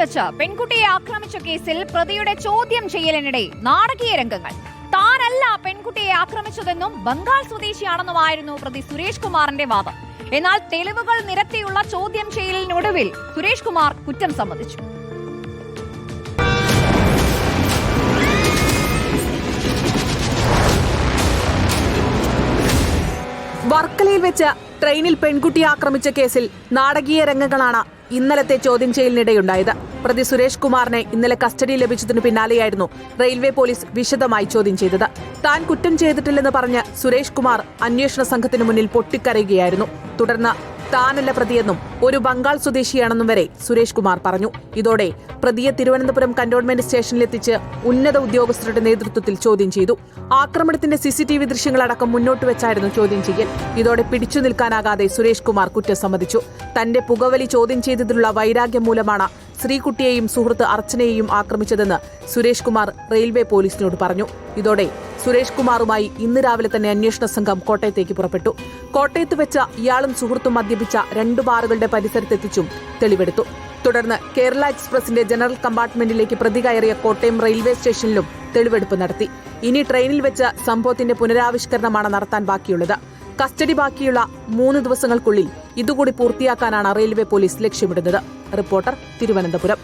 വെച്ച് പെൺകുട്ടിയെ ആക്രമിച്ച കേസിൽ പ്രതിയുടെ ചോദ്യം ചെയ്യലിനിടെ നാടകീയ രംഗങ്ങൾ. താനല്ല പെൺകുട്ടിയെ ആക്രമിച്ചതെന്നും ബംഗാൾ സ്വദേശിയാണെന്നുമായിരുന്നു പ്രതി സുരേഷ് കുമാറിന്റെ വാദം. എന്നാൽ തെളിവുകൾ നിരത്തിയുള്ള ചോദ്യം ചെയ്യലിനൊടുവിൽ സുരേഷ് കുമാർ കുറ്റം സമ്മതിച്ചു. വർക്കലയിൽ വെച്ച് ട്രെയിനിൽ പെൺകുട്ടിയെ ആക്രമിച്ച കേസിൽ നാടകീയ രംഗങ്ങളാണ് ഇന്നലത്തെ ചോദ്യം ചെയ്യലിനിടെയുണ്ടായത്. പ്രതി സുരേഷ് കുമാറിനെ ഇന്നലെ കസ്റ്റഡി ലഭിച്ചതിനു പിന്നാലെയായിരുന്നു റെയിൽവേ പോലീസ് വിശദമായി ചോദ്യം ചെയ്തത്. താൻ കുറ്റം ചെയ്തിട്ടില്ലെന്ന് പറഞ്ഞ് സുരേഷ് കുമാർ അന്വേഷണ സംഘത്തിനു മുന്നിൽ പൊട്ടിക്കരയുകയായിരുന്നു. തുടർന്ന് താനല്ല പ്രതിയെന്നും ഒരു ബംഗാൾ സ്വദേശിയാണെന്നും വരെ സുരേഷ് കുമാർ പറഞ്ഞു. ഇതോടെ പ്രതിയെ തിരുവനന്തപുരം കന്റോൺമെന്റ് സ്റ്റേഷനിലെത്തിച്ച് ഉന്നത ഉദ്യോഗസ്ഥരുടെ നേതൃത്വത്തിൽ ചോദ്യം ചെയ്തു. ആക്രമണത്തിന്റെ സിസിടിവി ദൃശ്യങ്ങളടക്കം മുന്നോട്ട് വെച്ചായിരുന്നു ചോദ്യം ചെയ്യൽ. ഇതോടെ പിടിച്ചു നിൽക്കാനാകാതെ സുരേഷ് കുമാർ കുറ്റസമ്മതിച്ചു തന്റെ പുകവലി ചോദ്യം ചെയ്തതിലുള്ള വൈരാഗ്യം മൂലമാണ് ശ്രീകുട്ടിയെയും സുഹൃത്ത് അർച്ചനയെയും ആക്രമിച്ചതെന്ന് സുരേഷ് കുമാർ റെയിൽവേ പോലീസിനോട് പറഞ്ഞു. ഇതോടെ സുരേഷ് കുമാറുമായി ഇന്ന് രാവിലെ തന്നെ അന്വേഷണ സംഘം കോട്ടയത്തേക്ക് പുറപ്പെട്ടു. കോട്ടയത്ത് വെച്ച ഇയാളും സുഹൃത്തും മദ്യപിച്ച രണ്ടു ബാറുകളുടെ പരിസരത്തെത്തിച്ചും തെളിവെടുത്തു. തുടർന്ന് കേരള എക്സ്പ്രസിന്റെ ജനറൽ കമ്പാർട്ട്മെന്റിലേക്ക് പ്രതി കയറിയ കോട്ടയം റെയിൽവേ സ്റ്റേഷനിലും തെളിവെടുപ്പ് നടത്തി. ഇനി ട്രെയിനിൽ വെച്ച് സംഭവത്തിന്റെ പുനരാവിഷ്കരണമാണ് നടത്താൻ ബാക്കിയുള്ളത്. കസ്റ്റഡി ബാക്കിയുള്ള മൂന്ന് ദിവസങ്ങൾക്കുള്ളിൽ ഇതുകൂടി പൂർത്തിയാക്കാനാണ് റെയിൽവേ പോലീസ് ലക്ഷ്യമിടുന്നത്. റിപ്പോർട്ടർ തിരുവനന്തപുരം.